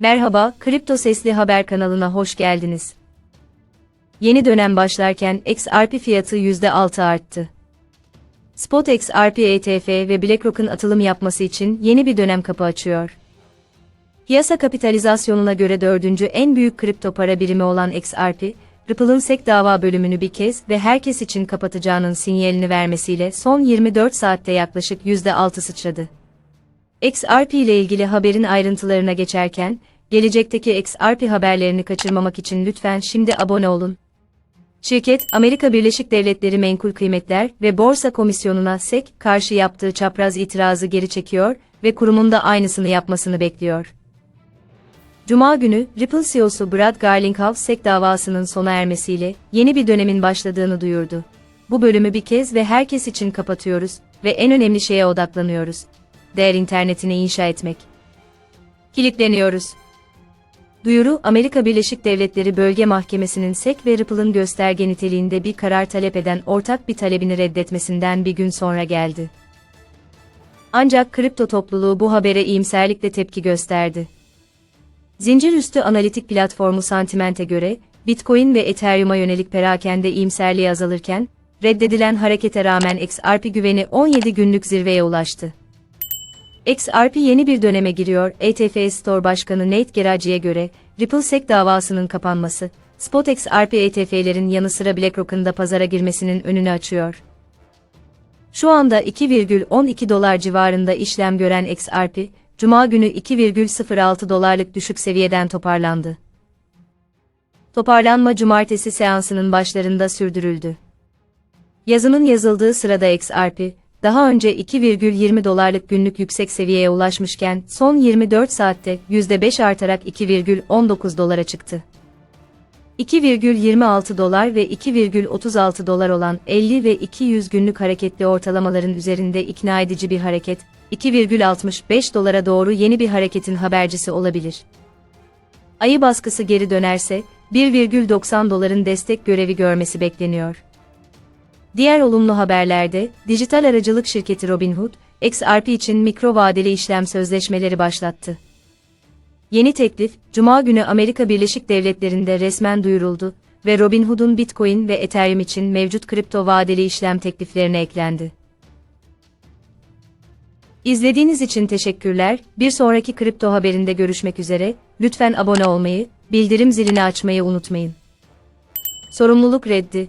Merhaba, Kripto Sesli Haber kanalına hoş geldiniz. Yeni dönem başlarken XRP fiyatı %6 arttı. Spot XRP ETF ve BlackRock'un atılım yapması için yeni bir dönem kapı açıyor. Piyasa kapitalizasyonuna göre dördüncü en büyük kripto para birimi olan XRP, Ripple'ın SEC dava bölümünü bir kez ve herkes için kapatacağının sinyalini vermesiyle son 24 saatte yaklaşık %6 sıçradı. XRP ile ilgili haberin ayrıntılarına geçerken, gelecekteki XRP haberlerini kaçırmamak için lütfen şimdi abone olun. Şirket, Amerika Birleşik Devletleri Menkul Kıymetler ve Borsa Komisyonu'na SEC karşı yaptığı çapraz itirazı geri çekiyor ve kurumun da aynısını yapmasını bekliyor. Cuma günü, Ripple CEO'su Brad Garlinghouse SEC davasının sona ermesiyle yeni bir dönemin başladığını duyurdu. Bu bölümü bir kez ve herkes için kapatıyoruz ve en önemli şeye odaklanıyoruz. Değer internetini inşa etmek. Kilitleniyoruz. Duyuru, Amerika Birleşik Devletleri Bölge Mahkemesi'nin SEC ve Ripple'ın gösterge niteliğinde bir karar talep eden ortak bir talebini reddetmesinden bir gün sonra geldi. Ancak kripto topluluğu bu habere iyimserlikle tepki gösterdi. Zincir üstü analitik platformu Sentiment'e göre, Bitcoin ve Ethereum'a yönelik perakende iyimserliği azalırken, reddedilen harekete rağmen XRP güveni 17 günlük zirveye ulaştı. XRP yeni bir döneme giriyor. ETF Store Başkanı Nate Geraci'ye göre, Ripple SEC davasının kapanması, Spot XRP ETF'lerin yanı sıra BlackRock'un da pazara girmesinin önünü açıyor. Şu anda 2,12 dolar civarında işlem gören XRP, Cuma günü 2,06 dolarlık düşük seviyeden toparlandı. Toparlanma cumartesi seansının başlarında sürdürüldü. Yazının yazıldığı sırada XRP, daha önce 2,20 dolarlık günlük yüksek seviyeye ulaşmışken son 24 saatte %5 artarak 2,19 dolara çıktı. 2,26 dolar ve 2,36 dolar olan 50 ve 200 günlük hareketli ortalamaların üzerinde ikna edici bir hareket, 2,65 dolara doğru yeni bir hareketin habercisi olabilir. Ayı baskısı geri dönerse, 1,90 doların destek görevi görmesi bekleniyor. Diğer olumlu haberlerde, dijital aracılık şirketi Robinhood, XRP için mikro vadeli işlem sözleşmeleri başlattı. Yeni teklif, Cuma günü Amerika Birleşik Devletleri'nde resmen duyuruldu ve Robinhood'un Bitcoin ve Ethereum için mevcut kripto vadeli işlem tekliflerine eklendi. İzlediğiniz için teşekkürler. Bir sonraki kripto haberinde görüşmek üzere. Lütfen abone olmayı, bildirim zilini açmayı unutmayın. Sorumluluk reddi.